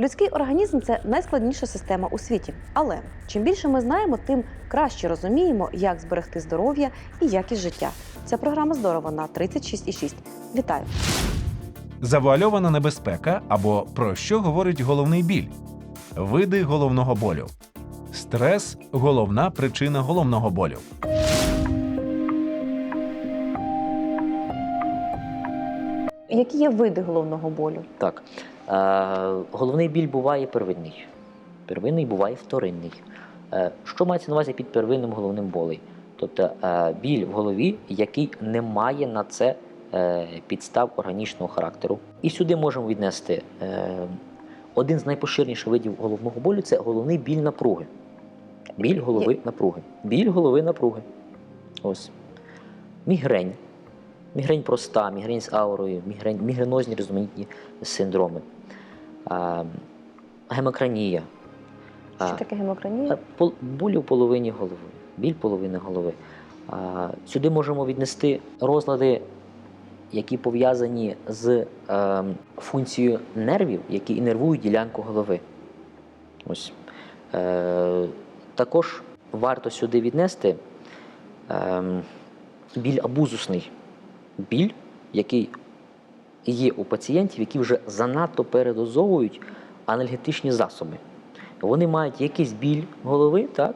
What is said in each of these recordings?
Людський організм це найскладніша система у світі. Але чим більше ми знаємо, тим краще розуміємо, як зберегти здоров'я і якість життя. Це програма здорово на 36,6. Вітаю! Завуальована небезпека або про що говорить головний біль, види головного болю. Стрес головна причина головного болю. Які є види головного болю? Так. Е, головний біль буває первинний. Первинний буває вторинний. Е, що мається на увазі під первинним головним болем? Тобто е, біль в голові, який не має на це підстав органічного характеру. І сюди можемо віднести один з найпоширеніших видів головного болю це головний біль напруги. Біль голови напруги. Біль голови напруги. Ось. Мігрень. Мігрень проста, мігрень з аурою, мігрень, мігренозні різноманітні синдроми, а, гемокранія, Що таке гемокранія? пол- болі в половині голови, біль половини голови. А, сюди можемо віднести розлади, які пов'язані з е, функцією нервів, які інервують ділянку голови. Ось. Е, також варто сюди віднести е, біль абузусний. Біль, який є у пацієнтів, які вже занадто передозовують анальгетичні засоби. Вони мають якийсь біль голови, так?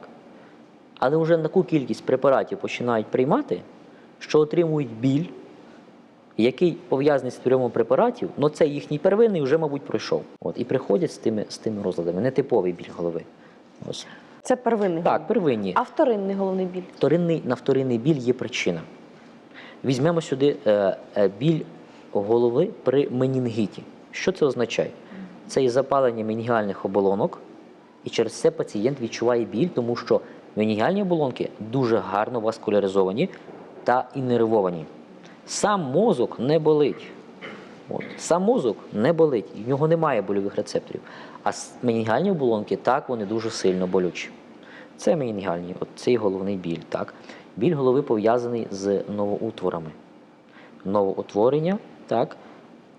але вже на таку кількість препаратів починають приймати, що отримують біль, який пов'язаний з прийомом препаратів, але це їхній первинний вже, мабуть, пройшов. От, і приходять з тими, з тими розладами. Нетиповий біль голови. Ось. Це первинний Так, первинні. А вторинний головний біль? Вторинний, на вторинний біль є причина. Візьмемо сюди е, е, біль голови при менінгіті. Що це означає? Це і запалення менінгіальних оболонок, і через це пацієнт відчуває біль, тому що менінгіальні оболонки дуже гарно васкуляризовані та іннервовані. Сам мозок не болить. От. Сам мозок не болить, в нього немає больових рецепторів. А менінгіальні оболонки так вони дуже сильно болючі. Це менінгіальні, от цей головний біль. Так? Біль голови пов'язаний з новоутворами. Новоутворення так,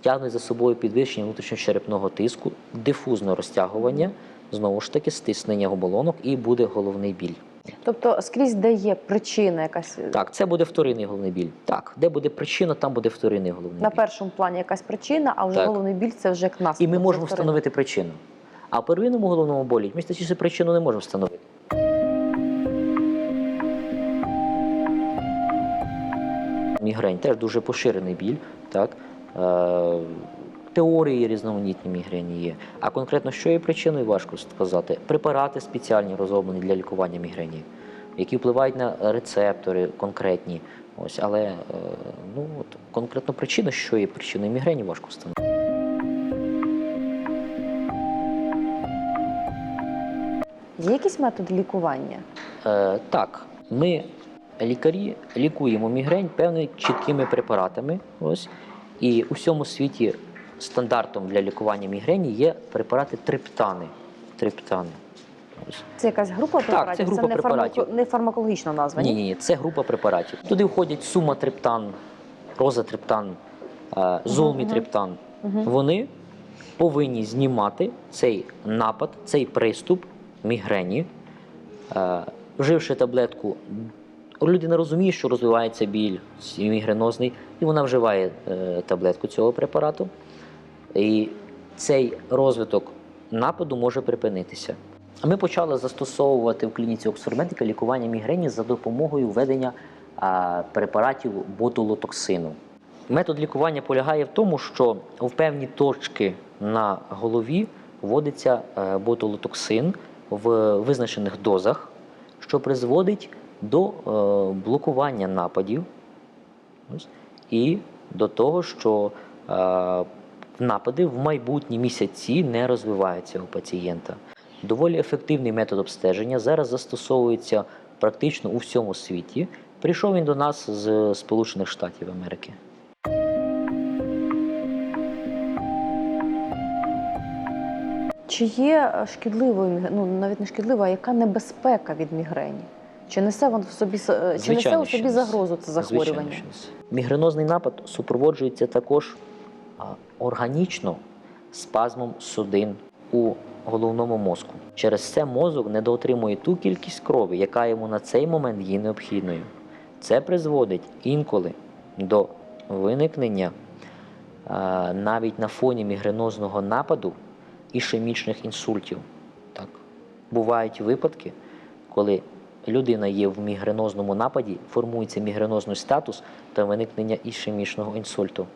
тягнуть за собою підвищення внутрішньочерепного тиску, дифузне розтягування, знову ж таки, стиснення оболонок і буде головний біль. Тобто скрізь, де є причина якась Так, це буде вторинний головний біль. Так, де буде причина, там буде вторинний головний на біль. першому плані якась причина, а вже Так. головний біль це вже як наслідок. І ми можемо встановити причину. А в первинному головному болі ми частіше причину не можемо встановити. Мігрень теж дуже поширений біль. Так? Е, теорії різноманітні мігрені є. А конкретно, що є причиною, важко сказати. Препарати спеціальні розроблені для лікування мігрені, які впливають на рецептори конкретні. Ось, але е, ну, от, конкретно причина, що є причиною мігрені, важко встановити. Є якісь методи лікування? Е, так, ми, лікарі, лікуємо мігрень певними чіткими препаратами. Ось. І у всьому світі стандартом для лікування мігрені є препарати триптани. Триптани. Ось. Це якась група препаратів? це група не, препаратів. не фармакологічна назва? Ні, ні, ні, це група препаратів. Туди входять суматриптан, розатриптан, е, золмітриптан. Мгм. Вони повинні знімати цей напад, цей приступ мігрені. Е, Вживши таблетку, людина розуміє, що розвивається біль мігренозний, і вона вживає е, таблетку цього препарату. І цей розвиток нападу може припинитися. Ми почали застосовувати в клініці Оксфордмедика лікування мігрені за допомогою введення препаратів ботулотоксину. Метод лікування полягає в тому, що в певні точки на голові вводиться е, ботулотоксин в визначених дозах, що призводить до е, блокування нападів і до того, що е, напади в майбутні місяці не розвиваються у пацієнта. Доволі ефективний метод обстеження зараз застосовується практично у всьому світі. Прийшов він до нас з Сполучених Штатів Америки. Чи є шкідливою ну навіть не шкідлива, а яка небезпека від мігрені? Чи несе він в собі е, чи несе у собі загрозу це захворювання? Звичайно. Мігренозний напад супроводжується також органічно спазмом судин у головному мозку. Через це мозок недоотримує ту кількість крові, яка йому на цей момент є необхідною. Це призводить інколи до виникнення навіть на фоні мігренозного нападу ішемічних інсультів. Так. Бувають випадки, коли людина є в мігренозному нападі, формується мігренозний статус та виникнення ішемічного інсульту.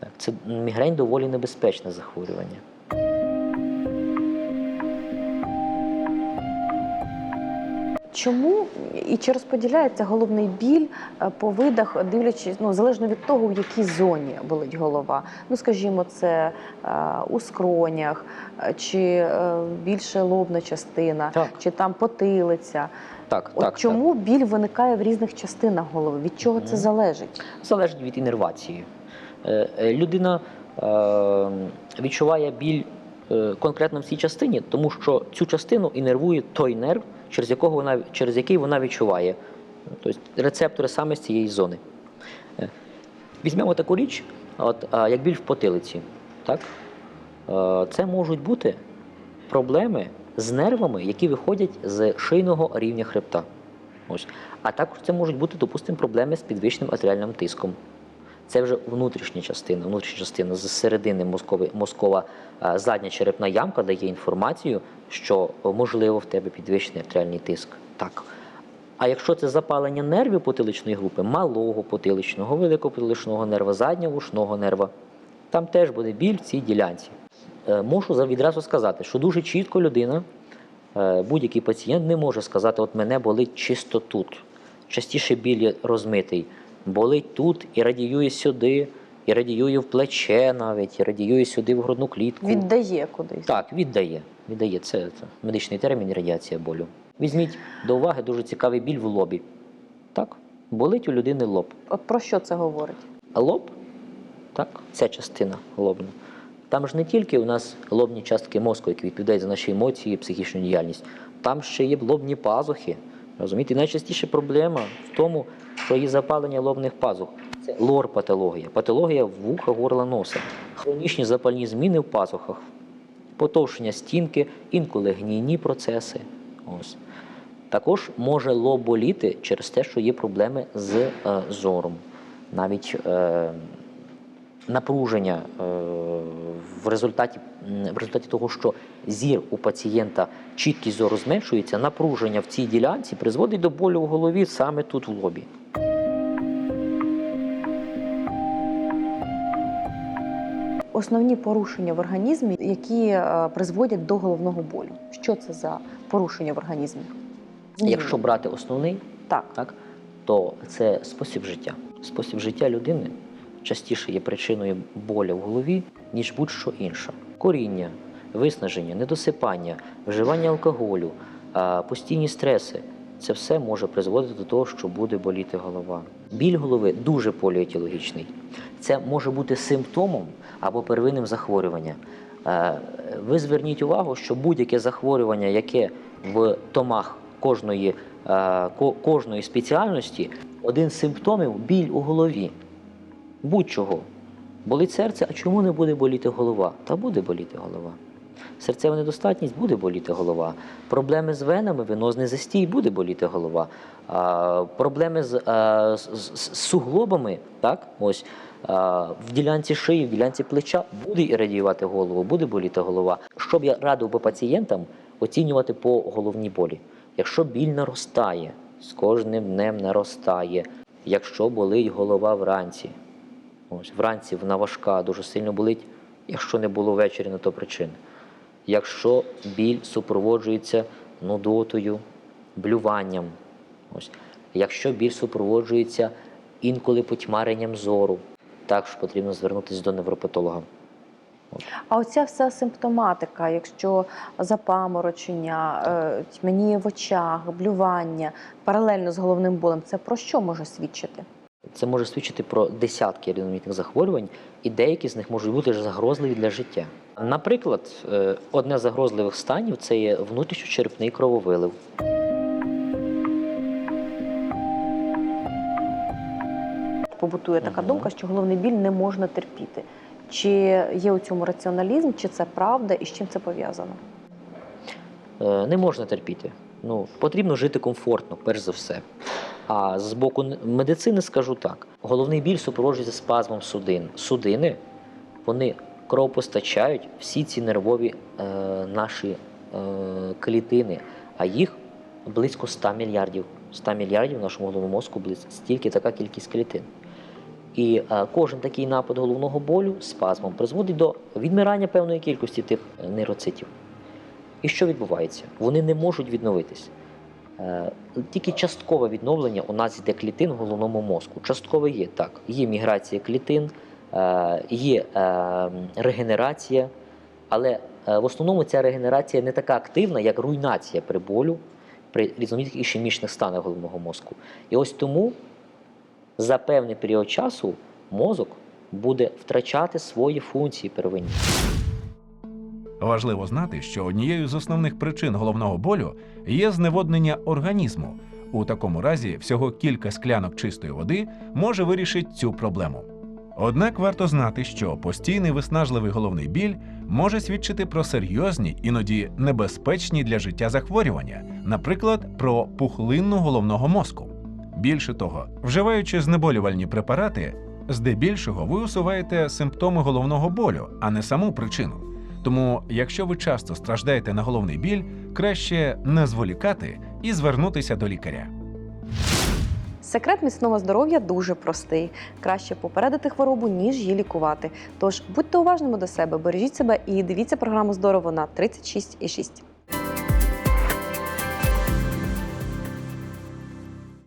Так, це мігрень доволі небезпечне захворювання. Чому і чи розподіляється головний біль е, по видах, дивлячись, ну залежно від того, в якій зоні болить голова? Ну, скажімо, це е, у скронях, е, чи е, більше лобна частина, Так. чи там потилиця. Так, От так, чому біль виникає в різних частинах голови? Від чого це залежить? залежить від інервації. Е, е, Людина е, відчуває біль конкретно в цій частині, тому що цю частину інервує той нерв, через якого вона через який вона відчуває. Тобто рецептори саме з цієї зони. Е, Візьмемо таку річ, от, як біль в потилиці. Так? Е, Це можуть бути проблеми з нервами, які виходять з шийного рівня хребта. Ось. А також це можуть бути, допустимо, проблеми з підвищеним артеріальним тиском. Це вже внутрішня частина. Внутрішня частина з середини мозкової, мозкова задня черепна ямка дає інформацію, що можливо в тебе підвищений артеріальний тиск. Так. А якщо це запалення нервів потиличної групи, малого потиличного, великого потиличного нерва, заднього ушного нерва, там теж буде біль в цій ділянці. Е, Можу відразу сказати, що дуже чітко людина, е, будь-який пацієнт не може сказати, от мене болить чисто тут. Частіше біль розмитий. Болить тут і радіює сюди, і радіює в плече навіть, і радіює сюди в грудну клітку. Віддає кудись. Так, віддає. Віддає. Це, це медичний термін радіація болю. Візьміть до уваги дуже цікавий біль в лобі. Так, болить у людини лоб. От про що це говорить? Лоб, так, ця частина лобна. Там ж не тільки у нас лобні частки мозку, які відповідають за наші емоції, психічну діяльність, там ще є лобні пазухи. Розумієте, І найчастіше проблема в тому, що є запалення лобних пазух. Це лор-патологія, патологія вуха, горла, носа, хронічні запальні зміни в пазухах, потовшення стінки, інколи гнійні процеси. Ось. Також може лоб боліти через те, що є проблеми з е, зором. Навіть е, напруження е, в, результаті, в результаті того, що зір у пацієнта чіткість зору зменшується, напруження в цій ділянці призводить до болю в голові саме тут в лобі. Основні порушення в організмі, які е, призводять до головного болю. Що це за порушення в організмі? Якщо брати основний, так, так, то це спосіб життя. Спосіб життя людини частіше є причиною боля в голові, ніж будь-що інше. Коріння, виснаження, недосипання, вживання алкоголю, постійні стреси це все може призводити до того, що буде боліти голова. Біль голови дуже поліетіологічний. Це може бути симптомом або первинним захворюванням. Ви зверніть увагу, що будь-яке захворювання, яке в томах кожної, кожної спеціальності, один з симптомів біль у голові. Будь-чого. Болить серце, а чому не буде боліти голова? Та буде боліти голова. Серцева недостатність буде боліти голова. Проблеми з венами, венозний застій буде боліти голова. А, проблеми з, а, з, з- суглобами, так, ось, а, в ділянці шиї, в ділянці плеча буде і радіювати голову, буде боліти голова. Що б я радив би пацієнтам оцінювати по головній болі? Якщо біль наростає, з кожним днем наростає, якщо болить голова вранці, Ось вранці вона важка, дуже сильно болить, якщо не було ввечері на то причини. Якщо біль супроводжується нудотою, блюванням, ось. якщо біль супроводжується інколи потьмаренням зору, також потрібно звернутися до невропатолога. А оця вся симптоматика, якщо запаморочення, е, тьмяніє в очах, блювання паралельно з головним болем, це про що може свідчити? Це може свідчити про десятки різноманітних захворювань, і деякі з них можуть бути загрозливі для життя. Наприклад, е, одне з загрозливих станів це є внутрішньочерепний крововилив. Побутує така Мгм. думка, що головний біль не можна терпіти. Чи є у цьому раціоналізм, чи це правда, і з чим це пов'язано? Е, не можна терпіти. Ну, потрібно жити комфортно, перш за все. А з боку медицини скажу так: головний біль супроводжується спазмом судин. Судини вони кровопостачають всі ці нервові е, наші е, клітини, а їх близько 100 мільярдів. 100 мільярдів в нашому головному мозку близько стільки така кількість клітин. І е, кожен такий напад головного болю спазмом призводить до відмирання певної кількості тих е, нейроцитів. І що відбувається? Вони не можуть відновитись. Е, Тільки часткове відновлення у нас йде клітин в головному мозку. Часткове є так. Є міграція клітин, е, є е, регенерація, але в основному ця регенерація не така активна, як руйнація при болю, при різноманітних ішемічних станах головного мозку. І ось тому за певний період часу мозок буде втрачати свої функції первинні. Важливо знати, що однією з основних причин головного болю є зневоднення організму. У такому разі всього кілька склянок чистої води може вирішити цю проблему. Однак варто знати, що постійний виснажливий головний біль може свідчити про серйозні, іноді небезпечні для життя захворювання, наприклад, про пухлинну головного мозку. Більше того, вживаючи знеболювальні препарати, здебільшого ви усуваєте симптоми головного болю, а не саму причину. Тому, якщо ви часто страждаєте на головний біль, краще не зволікати і звернутися до лікаря. Секрет міцного здоров'я дуже простий. Краще попередити хворобу, ніж її лікувати. Тож будьте уважними до себе, бережіть себе і дивіться програму здорово на 36,6.